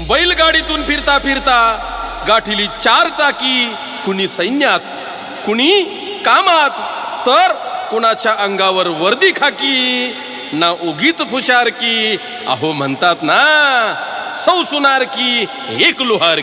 बैलगाडीतून फिरता फिरता गाठीली चार चाकी कुणी सैन्यात कुणी कामात तर कुणाच्या अंगावर वर्दी खाकी ना उगीत फुशार की अहो म्हणतात ना सौ सुनार की एक लुहार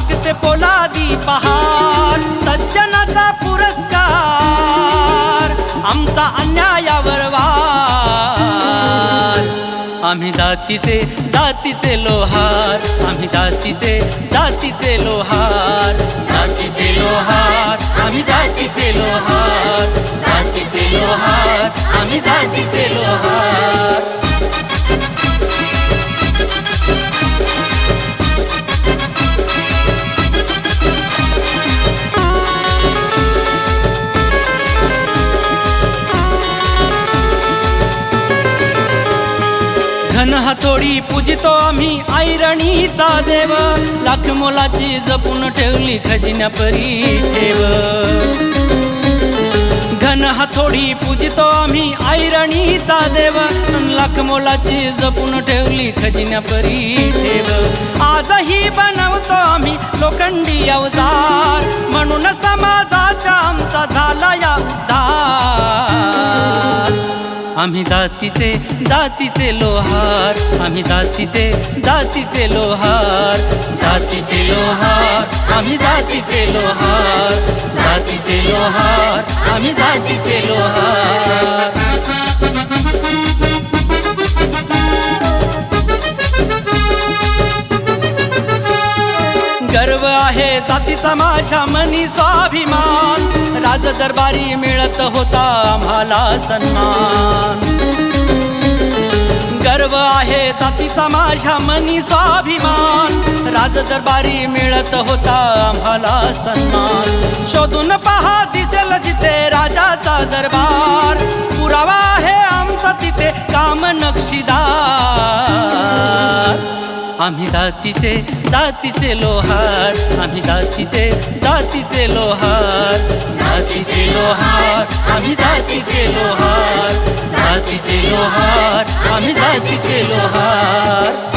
वागते पोलादी पहाड. सज्जनाचा पुरस्कार आमचा अन्यायावर वार. आम्ही जातीचे जातीचे लोहार. आम्ही जातीचे जातीचे लोहार. जातीचे लोहार आम्ही जातीचे लोहार. जातीचे लोहार आम्ही जातीचे लोहार. हातोडी पूजितो आम्ही ऐरणीचा देव. लाख मोलाची जपून ठेवली खजिन्या परी ठेव. धन हातोडी पूजितो आम्ही ऐरणीचा देव. लाख मोलाची जपून ठेवली खजिन्या परी ठेव. आजही बनवतो आम्ही लोखंडी अवजार. म्हणून समाजाचा आम्ही जातीचे जातीचे लोहार आम्ही जातीचे जातीचे लोहार जातीचे लोहार आम्ही जातीचे लोहार जातीचे लोहार आम्ही जातीचे लोहार आहे जातीचा माझ्या मनी स्वाभिमान. राज दरबारी मिळत होता आम्हाला सन्मान. गर्व आहे जातीचा माझ्या मनी स्वाभिमान. राज दरबारी मिळत होता आम्हाला सन्मान. शोधून पहा दिसेल जिथे राजाचा दरबार. पुरावा आहे आमचा तिथे काम नक्षीदार. आम्ही जातीचे जातीचे लोहार आम्ही जातीचे जातीचे लोहार जातीचे लोहार आम्ही जातीचे लोहार जातीचे लोहार आम्ही जातीचे लोहार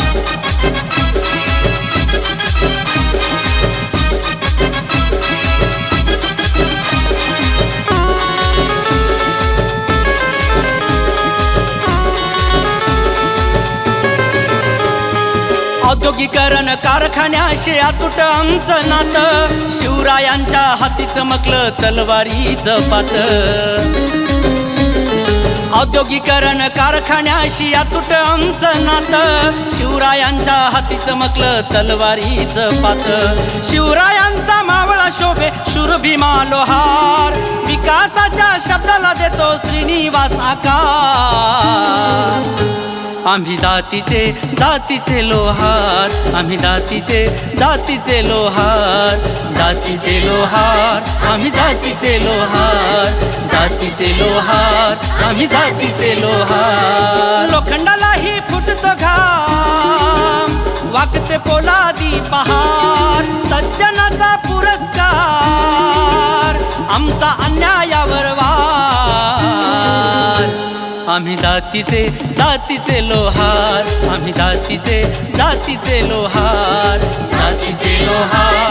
औद्योगिकरण कारखान्याशी अतुट आमचं नातं. शिवरायांच्या हाती चमकलं तलवारीचं पात. औद्योगिकरण कारखान्याशी अतुट आमचं नातं. शिवरायांच्या हाती चमकलं तलवारीचं पात. शिवरायांचा मावळा शोभे शुरभीमा लोहार. विकासाच्या शब्दाला देतो श्रीनिवास आकार. आम्ही जातीचे जातीचे लोहार. आम्ही जातीचे जातीचे लोहार. जातीचे लोहार आम्ही जातीचे लोहार. जातीचे लोहार आम्ही जातीचे लोहार. लोखंडालाही फुटतो घाम वागते पोलादी पहार. सज्जनाचा पुरस्कार आमचा अन्यायावर वार. आम्ही जातीचे जातीचे लोहार. आम्ही जातीचे जातीचे लोहार. जातीचे लोहार.